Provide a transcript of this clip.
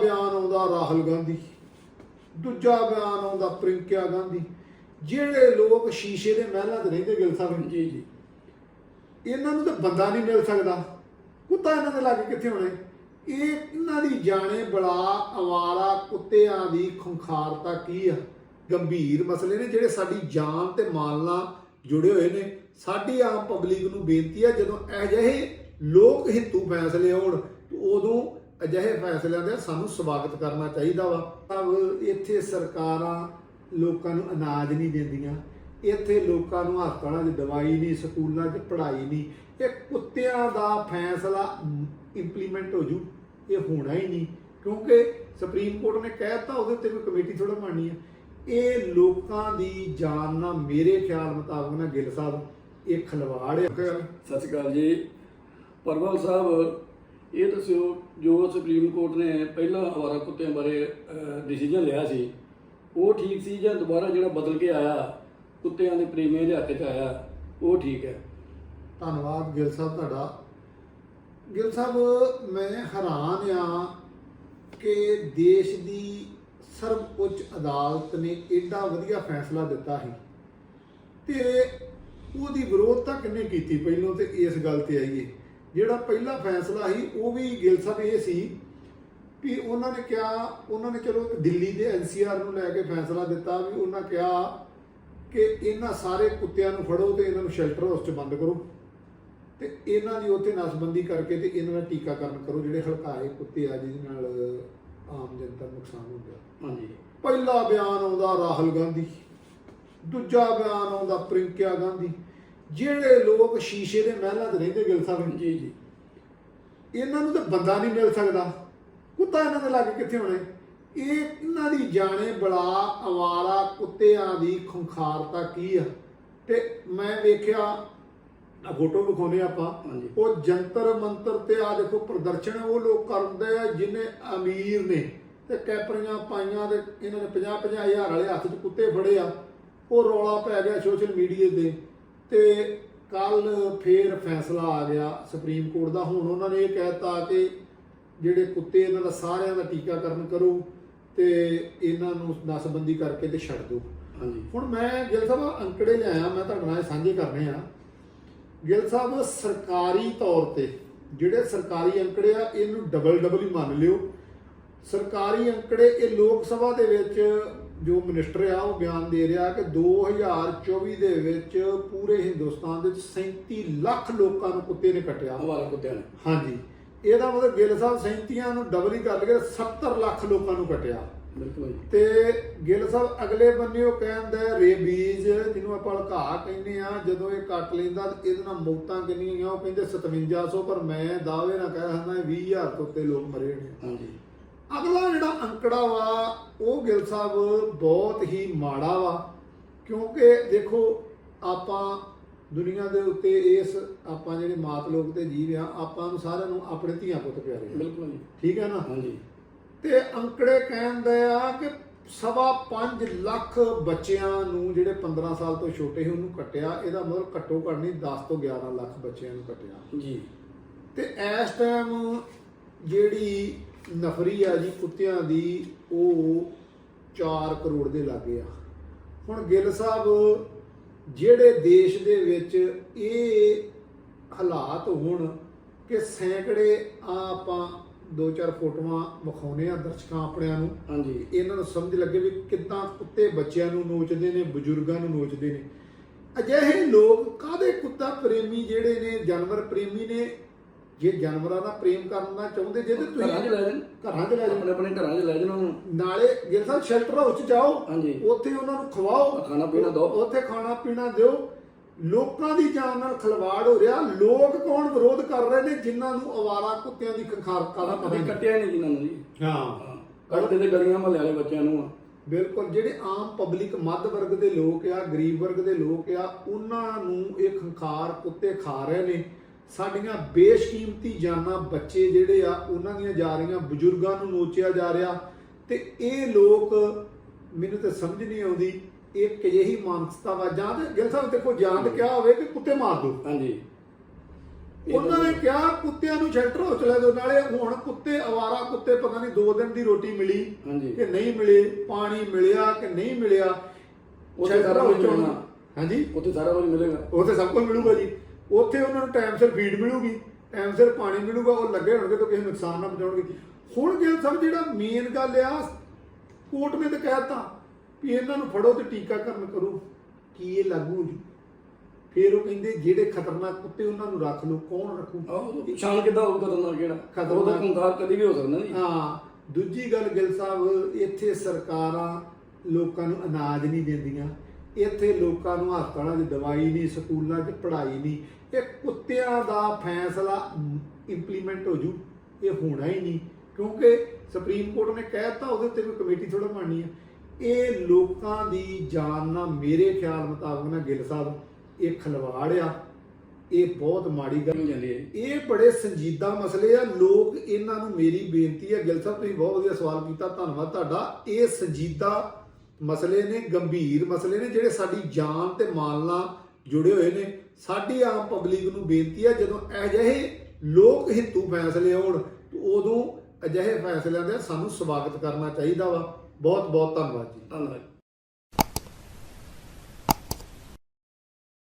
ਬਿਆਨ ਆਉਂਦਾ ਰਾਹੁਲ ਗਾਂਧੀ ਦੂਜਾ ਬਿਆਨ ਆਉਂਦਾ ਪ੍ਰਿੰਕਿਆ ਗਾਂਧੀ ਜਿਹੜੇ ਲੋਕ ਸ਼ੀਸ਼ੇ ਦੇ ਮਹਿਲਾਂ 'ਚ ਰਹਿੰਦੇ ਗਿਲ ਸਾਹਿਬ ਜੀ ਜੀ। ਇਹਨਾਂ ਨੂੰ ਤਾਂ ਬੰਦਾ ਨਹੀਂ ਮਿਲ ਸਕਦਾ। ਕੁੱਤਾ ਇਹਨਾਂ ਦੇ ਲਾਗੇ ਕਿੱਥੇ ਹੋਣਾ? ਇਹ ਇਹਨਾਂ ਦੀ ਜਾਣੇ ਬੜਾ ਅਵਾਰਾ ਕੁੱਤਿਆਂ ਦੀ ਖੁੰਖਾਰਤਾ ਕੀ ਆ? ਗੰਭੀਰ ਮਸਲੇ ਨੇ ਜਿਹੜੇ ਸਾਡੀ ਜਾਨ ਤੇ ਮਾਲ ਨਾਲ ਜੁੜੇ ਹੋਏ ਨੇ। ਸਾਡੀ ਆਮ ਪਬਲਿਕ ਨੂੰ ਬੇਨਤੀ ਹੈ ਜਦੋਂ ਅਜਿਹੇ ਲੋਕ ਹਿੱਤੂ ਫੈਸਲੇ ਤੇ ਉਦੋਂ ਅਜਿਹੇ ਫੈਸਲਿਆਂ ਦਾ ਸਾਨੂੰ ਸਵਾਗਤ ਕਰਨਾ ਚਾਹੀਦਾ ਵਾ। ਅਬ ਇੱਥੇ ਸਰਕਾਰਾਂ ਲੋਕਾਂ ਨੂੰ ਅਨਾਜ ਨਹੀਂ ਦਿੰਦੀਆਂ, ਇੱਥੇ ਲੋਕਾਂ ਨੂੰ ਹਸਪਤਾਲਾਂ 'ਚ ਦਵਾਈ ਨਹੀਂ, ਸਕੂਲਾਂ 'ਚ ਪੜ੍ਹਾਈ ਨਹੀਂ। ਇਹ ਕੁੱਤਿਆਂ ਦਾ ਫੈਸਲਾ ਇੰਪਲੀਮੈਂਟ ਹੋ ਜੂ, ਇਹ ਹੋਣਾ ਹੀ ਨਹੀਂ। ਕਿਉਂਕਿ ਸੁਪਰੀਮ ਕੋਰਟ ਨੇ ਕਹਿ ਦਿੱਤਾ ਉਹਦੇ ਤੇ ਵੀ ਕਮੇਟੀ ਥੋੜਾ ਬਣਨੀ ਹੈ ਇਹ ਲੋਕਾਂ ਦੀ ਜਾਨ ਨਾਲ ਮੇਰੇ ਖਿਆਲ ਮੁਤਾਬਕ ਨਾ ਗਿੱਲ ਸਾਹਿਬ, ਇਹ ਖਲਵਾੜ ਹੈ ਸਤਿ ਸ਼੍ਰੀ ਅਕਾਲ ਜੀ। ਪਰਵਲ ਸਾਹਿਬ ਇਹ ਦੱਸਿਓ, ਜੋ ਸੁਪਰੀਮ ਕੋਰਟ ਨੇ ਪਹਿਲਾਂ ਆਵਾਰਾ ਕੁੱਤਿਆਂ ਬਾਰੇ ਡਿਸੀਜਨ ਲਿਆ ਸੀ, ਉਹ ਠੀਕ ਸੀ ਜਾਂ ਦੁਬਾਰਾ ਜਿਹੜਾ ਬਦਲ ਕੇ ਆਇਆ, ਕੁੱਤਿਆਂ ਦੇ ਪ੍ਰੇਮੀਆਂ ਦੇ ਹੱਥ 'ਚ ਆਇਆ, ਉਹ ਠੀਕ ਹੈ। ਧੰਨਵਾਦ ਗਿੱਲ ਸਾਹਿਬ ਤੁਹਾਡਾ। ਗਿੱਲ ਸਾਹਿਬ, ਮੈਂ ਹੈਰਾਨ ਆ ਕਿ ਦੇਸ਼ ਦੀ ਸਰਵਉੱਚ ਅਦਾਲਤ ਨੇ ਐਡਾ ਵਧੀਆ ਫੈਸਲਾ ਦਿੱਤਾ ਸੀ। ਤੇ ਉਹਦੀ ਵਿਰੋਧਤਾ ਕਿੰਨੇ ਕੀਤੀ ਪਹਿਲਾਂ ਤੇ ਇਸ ਗੱਲ ਤੇ ਆਈਏ? ਜਿਹੜਾ ਪਹਿਲਾ ਫੈਸਲਾ ਸੀ ਉਹ ਵੀ ਗਿੱਲ ਸਾਹਿਬ ਇਹ ਸੀ ਵੀ ਉਹਨਾਂ ਨੇ ਕਿਹਾ ਉਹਨਾਂ ਨੇ ਚਲੋ ਦਿੱਲੀ ਦੇ ਐਨਸੀਆਰ ਨੂੰ ਲੈ ਕੇ ਫੈਸਲਾ ਦਿੱਤਾ ਵੀ ਉਹਨਾਂ ਕਿਹਾ ਕਿ ਇਹਨਾਂ ਸਾਰੇ ਕੁੱਤਿਆਂ ਨੂੰ ਫੜੋ ਤੇ ਇਹਨਾਂ ਨੂੰ ਸ਼ੈਲਟਰ ਹਾਊਸ 'ਚ ਬੰਦ ਕਰੋ ਤੇ ਇਹਨਾਂ ਦੀ ਉੱਥੇ ਨਸਬੰਦੀ ਕਰਕੇ ਤੇ ਇਹਨਾਂ ਦਾ ਟੀਕਾਕਰਨ ਕਰੋ ਜਿਹੜੇ ਹਲਕਾਏ ਕੁੱਤੇ ਆ ਜਿਹਦੇ ਨਾਲ ਆਮ ਜਨਤਾ ਨੂੰ ਨੁਕਸਾਨ ਹੋ ਗਿਆ ਹਾਂਜੀ। ਪਹਿਲਾ ਬਿਆਨ ਆਉਂਦਾ ਰਾਹੁਲ ਗਾਂਧੀ ਦੂਜਾ ਬਿਆਨ ਆਉਂਦਾ ਪ੍ਰਿੰਕਿਆ ਗਾਂਧੀ ਜਿਹੜੇ ਲੋਕ ਸ਼ੀਸ਼ੇ ਦੇ ਮਹਿਲਾਂ 'ਚ ਰਹਿੰਦੇ ਗਿਲ ਸਾਹਿਬ ਜੀ ਜੀ ਇਹਨਾਂ ਨੂੰ ਤਾਂ ਬੰਦਾ ਨਹੀਂ ਮਿਲ ਸਕਦਾ। ਕੁੱਤਾ ਇਹਨਾਂ ਦੇ ਲਾਗੇ ਕਿੱਥੇ ਹੋਣਾ? ਇਹ ਇਹਨਾਂ ਦੀ ਜਾਣੇ ਬੜਾ ਅਵਾਰਾ ਕੁੱਤਿਆਂ ਦੀ ਖੁੰਖਾਰਤਾ ਕੀ ਆ? ਤੇ ਮੈਂ ਵੇਖਿਆ ਆ ਫੋਟੋ ਵਿਖਾਉਨੇ ਆਪਾਂ। ਹਾਂਜੀ। ਉਹ ਜੰਤਰ ਮੰਤਰ ਤੇ ਆ ਦੇਖੋ ਪ੍ਰਦਰਸ਼ਨ ਉਹ ਲੋਕ ਕਰਦੇ ਆ ਜਿਨੇ ਅਮੀਰ ਨੇ। ਤੇ ਕੈਪਰੀਆਂ ਪਾਈਆਂ ਤੇ ਇਹਨਾਂ ਨੇ 50 50 ਹਜ਼ਾਰ ਵਾਲੇ ਹੱਥ 'ਚ ਕੁੱਤੇ ਫੜੇ ਆ। ਉਹ ਰੌਲਾ ਪੈ ਗਿਆ ਸੋਸ਼ਲ ਮੀਡੀਆ ਤੇ। ਤੇ ਕੱਲ ਫੇਰ ਫੈਸਲਾ ਆ ਗਿਆ ਸੁਪਰੀਮ ਕੋਰਟ ਦਾ। ਹੁਣ ਉਹਨਾਂ ਨੇ ਇਹ ਕਹਿਤਾ ਕਿ ਜਿਹੜੇ ਕੁੱਤੇ ਇਹਨਾਂ ਦਾ ਸਾਰਿਆਂ ਦਾ ਟੀਕਾਕਰਨ ਕਰੋ ਤੇ ਇਹਨਾਂ ਨੂੰ ਨਸਬੰਦੀ ਕਰਕੇ ਤੇ ਛੱਡ ਦਿਓ। ਹਾਂਜੀ। ਹੁਣ ਮੈਂ ਗਿੱਲ ਸਾਹਿਬ ਅੰਕੜੇ ਲਿਆਇਆ ਮੈਂ ਤੁਹਾਡੇ ਨਾਲ ਸਾਂਝੇ ਕਰਨੇ ਆ। ਗਿੱਲ ਸਾਹਿਬ ਸਰਕਾਰੀ ਤੌਰ ਤੇ ਜਿਹੜੇ ਸਰਕਾਰੀ ਅੰਕੜੇ ਆ ਇਹਨੂੰ ਡਬਲ ਡਬਲ ਹੀ ਮੰਨ ਲਿਓ। ਸਰਕਾਰੀ ਅੰਕੜੇ ਇਹ ਲੋਕ ਸਭਾ ਦੇ ਵਿੱਚ ਜੋ ਮਿਨਿਸਟਰ ਆ ਉਹ ਬਿਆਨ ਦੇ ਰਿਹਾ ਕਿ 2024 ਦੇ ਵਿੱਚ ਪੂਰੇ ਹਿੰਦੁਸਤਾਨ ਦੇ ਵਿੱਚ 37 ਲੱਖ ਲੋਕਾਂ ਨੂੰ ਕੁੱਤੇ ਨੇ ਕੱਟਿਆ। ਆਵਾਰਾ ਕੁੱਤਿਆਂ ਨੇ। ਹਾਂਜੀ। ਇਹਦਾ ਮਤਲਬ ਗਿੱਲ ਸਾਹਿਬ 37 ਨੂੰ ਡਬਲ ਹੀ ਕਰ ਲਗੇ 70 ਲੱਖ ਲੋਕਾਂ ਨੂੰ ਕੱਟਿਆ। ਬਿਲਕੁਲ ਤੇ ਗਿੱਲ ਸਾਹਿਬ ਅਗਲੇ ਬੰਨੇ ਉਹ ਕਹਿੰਦਾ ਰੇਬੀਜ਼ ਜਿਹਨੂੰ ਆਪਾਂ ਲਕਾ ਕਹਿੰਦੇ ਆ ਜਦੋਂ ਇਹ ਕੱਟ ਲੈਂਦਾ ਤੇ ਇਹਦੇ ਨਾਲ ਮੌਤਾਂ ਕਿੰਨੀਆਂ ਹੋਈਆਂ ਉਹ ਕਹਿੰਦੇ 5700 ਪਰ ਮੈਂ ਦਾਅਵੇ ਨਾਲ ਕਹਿ ਸਕਦਾ 20000 ਤੋਂ ਉੱਤੇ ਲੋਕ ਮਰੇ ਨੇ। ਹਾਂਜੀ। ਅਗਲਾ ਜਿਹੜਾ ਅੰਕੜਾ ਵਾ ਉਹ ਗਿੱਲ ਸਾਹਿਬ ਬਹੁਤ ਹੀ ਮਾੜਾ ਵਾ ਕਿਉਂਕਿ ਦੇਖੋ ਆਪਾਂ ਦੁਨੀਆ ਦੇ ਉੱਤੇ ਇਸ ਆਪਾਂ ਜਿਹੜੇ ਮਾਤ ਲੋਕ ਤੇ ਜੀਵ ਆ ਆਪਾਂ ਨੂੰ ਸਾਰਿਆਂ ਨੂੰ ਆਪਣੇ ਧੀਆਂ ਪੁੱਤ ਪਿਆਰੇ ਆ। ਬਿਲਕੁਲ ਜੀ। ਠੀਕ ਹੈ ਨਾ? ਹਾਂਜੀ। ਤੇ ਅੰਕੜੇ ਕਹਿੰਦੇ ਆ ਕਿ ਸਵਾ 5 ਲੱਖ ਬੱਚਿਆਂ ਨੂੰ ਜਿਹੜੇ 15 ਸਾਲ ਤੋਂ ਛੋਟੇ ਸੀ ਉਹਨੂੰ ਕੱਟਿਆ। ਇਹਦਾ ਮਤਲਬ ਘੱਟੋ ਘੱਟ ਨਹੀਂ 10 ਤੋਂ 11 ਲੱਖ ਬੱਚਿਆਂ ਨੂੰ ਕੱਟਿਆ। ਜੀ। ਤੇ ਇਸ ਟਾਈਮ ਜਿਹੜੀ ਨਫਰੀ ਆ ਜੀ ਕੁੱਤਿਆਂ ਦੀ ਉਹ 4 ਕਰੋੜ ਦੇ ਲਾਗੇ ਆ। ਹੁਣ ਗਿੱਲ ਸਾਹਿਬ ਜਿਹੜੇ ਦੇਸ਼ ਦੇ ਵਿੱਚ ਇਹ ਹਾਲਾਤ ਹੋਣ ਕਿ ਸੈਂਕੜੇ ਆ ਆਪਾਂ ਦੋ ਚਾਰ ਫੋਟੋਆਂ ਵਿਖਾਉਨੇ ਆ ਦਰਸ਼ਕਾਂ ਆਪਣਿਆਂ ਨੂੰ ਹਾਂਜੀ। ਇਹਨਾਂ ਨੂੰ ਸਮਝ ਲੱਗੇ ਵੀ ਕਿੱਦਾਂ ਕੁੱਤੇ ਬੱਚਿਆਂ ਨੂੰ ਨੋਚਦੇ ਨੇ ਬਜ਼ੁਰਗਾਂ ਨੂੰ ਨੋਚਦੇ ਨੇ। ਅਜਿਹੇ ਲੋਕ ਕਾਦੇ ਕੁੱਤਾ ਪ੍ਰੇਮੀ ਜਿਹੜੇ ਨੇ ਜਾਨਵਰ ਪ੍ਰੇਮੀ ਨੇ ਜੇ ਜਾਨਵਰਾਂ ਨਾਲ ਪ੍ਰੇਮ ਕਰਨਾ ਚਾਹੁੰਦੇ ਜੇ ਤੇ ਘਰਾਂ 'ਚ ਤੁਸੀਂ ਲੈ ਜਾਣ। ਘਰਾਂ 'ਚ ਲੈ ਜਾਓ। ਆਪਣੇ ਆਪਣੇ ਘਰਾਂ 'ਚ ਲੈ ਜਾਣ ਉਹਨੂੰ। ਨਾਲੇ ਗਿਲ ਸਾਹਿਬ ਸ਼ੈਲਟਰ ਹਾਊਸ 'ਚ ਜਾਓ ਹਾਂਜੀ। ਉੱਥੇ ਉਹਨਾਂ ਨੂੰ ਖਵਾਓ ਖਾਣਾ ਪੀਣਾ ਦਿਓ। ਉੱਥੇ ਖਾਣਾ ਪੀਣਾ ਦਿਓ। ਲੋਕਾਂ ਦੀ ਜਾਨ ਨਾਲ ਖਲਵਾੜ ਹੋ ਰਿਹਾ। ਲੋਕ ਕੌਣ ਵਿਰੋਧ ਕਰ ਰਹੇ ਨੇ ਜਿਨ੍ਹਾਂ ਨੂੰ ਅਵਾਰਾ ਕੁੱਤਿਆਂ ਦੀ ਖੰਖਾਰਤਾ ਦਾ ਪਤਾ ਕਦੇ ਨਹੀਂ ਕੱਟਿਆ ਨਹੀਂ ਜਿਨ੍ਹਾਂ ਨੂੰ ਜੀ। ਹਾਂ। ਕੱਟਦੇ ਤੇ ਗਲੀਆਂ ਮਹੱਲੇ ਵਾਲੇ ਬੱਚਿਆਂ ਨੂੰ ਆ। ਬਿਲਕੁਲ ਜਿਹੜੇ ਆਮ ਪਬਲਿਕ ਮੱਧ ਵਰਗ ਦੇ ਲੋਕ ਆ ਗਰੀਬ ਵਰਗ ਦੇ ਲੋਕ ਆ ਉਹਨਾਂ ਨੂੰ ਇਹ ਖੰਖਾਰ ਕੁੱਤੇ ਖਾ ਰਹੇ ਨੇ। ਸਾਡੀਆਂ ਬੇਸ਼ਕੀਮਤੀ ਜਾਨਾਂ ਬੱਚੇ ਜਿਹੜੇ ਆ ਉਹਨਾਂ ਦੀਆਂ ਜਾ ਰਹੀਆਂ ਬਜ਼ੁਰਗਾਂ ਨੂੰ ਨੋਚਿਆ ਜਾ ਰਿਹਾ ਤੇ ਇਹ ਲੋਕ ਮੈਨੂੰ ਤਾਂ ਸਮਝ ਨਹੀਂ ਆਉਂਦੀ ਇੱਕ ਅਜਿਹੀ ਮਾਨਸਤਾ ਵਾ ਜਾਂ ਤੇ ਗਿਲ ਸਾਹਿਬ ਦੇਖੋ ਜਾਂ ਤੇ ਕਿਹਾ ਹੋਵੇ ਕਿ ਕੁੱਤੇ ਮਾਰ ਦਿਓ ਹਾਂਜੀ। ਉਹਨਾਂ ਨੇ ਕਿਹਾ ਕੁੱਤਿਆਂ ਨੂੰ ਸ਼ੈਲਟਰ ਹਾਊਸ ਲੈ ਦਿਓ ਨਾਲੇ ਹੁਣ ਕੁੱਤੇ ਅਵਾਰਾ ਕੁੱਤੇ ਪਤਾ ਨਹੀਂ ਦੋ ਦਿਨ ਦੀ ਰੋਟੀ ਮਿਲੀ ਹਾਂਜੀ। ਕਿ ਨਹੀਂ ਮਿਲੇ ਪਾਣੀ ਮਿਲਿਆ ਕਿ ਨਹੀਂ ਮਿਲਿਆ ਉੱਥੇ ਸਾਰਾ ਕੁਝ ਮਿਲਣਾ। ਹਾਂਜੀ? ਉੱਥੇ ਸਾਰਾ ਕੁਝ ਮਿਲੇਗਾ। ਉੱਥੇ ਸਭ ਕੁਝ ਮਿਲੂਗਾ ਜੀ। ਉੱਥੇ ਉਹਨਾਂ ਨੂੰ ਟਾਈਮ ਸਿਰ ਫੀਡ ਮਿਲੂਗੀ ਟਾਈਮ ਸਿਰ ਪਾਣੀ ਮਿਲੂਗਾ ਉਹ ਲੱਗੇ ਹੋਣਗੇ ਤਾਂ ਕਿਸੇ ਨੁਕਸਾਨ ਨਾ ਪਹੁੰਚਾਉਣਗੇ। ਹੁਣ ਗਿਲ ਸਾਹਿਬ ਜਿਹੜਾ ਮੇਨ ਗੱਲ ਆ ਕੋਰਟ ਨੇ ਤਾਂ ਕਹਿਤਾ ਵੀ ਇਹਨਾਂ ਨੂੰ ਫੜੋ ਤੇ ਟੀਕਾਕਰਨ ਕਰੋ। ਕੀ ਇਹ ਲਾਗੂ ਜੀ? ਫਿਰ ਉਹ ਕਹਿੰਦੇ ਜਿਹੜੇ ਖਤਰਨਾਕ ਕੁੱਤੇ ਉਹਨਾਂ ਨੂੰ ਰੱਖ ਲਓ ਕੌਣ ਰੱਖੂ? ਪਛਾਣ ਕਿੱਦਾਂ ਹੋਊ ਖਤਰਨਾਕ ਕਿਹੜਾ ਖਤਰਨਾਕ। ਉਹਦਾ ਖੁੰਖਾਰ ਕਦੀ ਵੀ ਹੋ ਸਕਦਾ ਜੀ ਹਾਂ ਦੂਜੀ ਗੱਲ ਗਿਲ ਸਾਹਿਬ ਇੱਥੇ ਸਰਕਾਰਾਂ ਲੋਕਾਂ ਨੂੰ ਅਨਾਜ ਨਹੀਂ ਦਿੰਦੀਆਂ। ਇੱਥੇ ਲੋਕਾਂ ਨੂੰ ਹਸਪਤਾਲਾਂ 'ਚ ਦਵਾਈ ਨਹੀਂ ਸਕੂਲਾਂ 'ਚ ਪੜ੍ਹਾਈ ਨਹੀਂ ਇਹ ਕੁੱਤਿਆਂ ਦਾ ਫੈਸਲਾ ਇੰਪਲੀਮੈਂਟ ਹੋ ਜੂ ਇਹ ਹੋਣਾ ਹੀ ਨਹੀਂ ਕਿਉਂਕਿ ਸੁਪਰੀਮ ਕੋਰਟ ਨੇ ਕਹਿਤਾ ਉਹਦੇ ਉੱਤੇ ਵੀ ਕਮੇਟੀ ਥੋੜਾ ਬਣਨੀ ਹੈ ਇਹ ਲੋਕਾਂ ਦੀ ਜਾਨ ਨਾਲ ਮੇਰੇ ਖਿਆਲ ਮੁਤਾਬਕ ਨਾ ਗਿੱਲ ਸਾਹਿਬ ਇਹ ਖਲਵਾੜ ਆ ਇਹ ਬਹੁਤ ਮਾੜੀ ਗੱਲ ਜਾਂਦੀ ਹੈ ਇਹ ਬੜੇ ਸੰਜੀਦਾ ਮਸਲੇ ਆ ਲੋਕ ਇਹਨਾਂ ਨੂੰ ਮੇਰੀ ਬੇਨਤੀ ਹੈ ਗਿਲ ਸਾਹਿਬ ਤੁਸੀਂ ਬਹੁਤ ਵਧੀਆ ਸਵਾਲ ਕੀਤਾ ਧੰਨਵਾਦ ਤੁਹਾਡਾ ਇਹ ਸੰਜੀਦਾ ਮਸਲੇ ਨੇ, ਗੰਭੀਰ ਮਸਲੇ ਨੇ, ਜਿਹੜੇ ਸਾਡੀ ਜਾਨ ਤੇ ਮਾਲ ਨਾਲ ਜੁੜੇ ਹੋਏ ਨੇ। ਸਾਡੀ ਆਮ ਪਬਲਿਕ ਨੂੰ ਬੇਨਤੀ ਹੈ ਜਦੋਂ ਅਜਿਹੇ ਲੋਕ ਹਿੱਤੂ ਫੈਸਲੇ ਆਉਣ ਉਦੋਂ ਅਜਿਹੇ ਫੈਸਲਿਆਂ ਦਾ ਸਾਨੂੰ ਸਵਾਗਤ ਕਰਨਾ ਚਾਹੀਦਾ ਵਾ। ਬਹੁਤ ਬਹੁਤ ਧੰਨਵਾਦ ਜੀ। ਧੰਨਵਾਦ।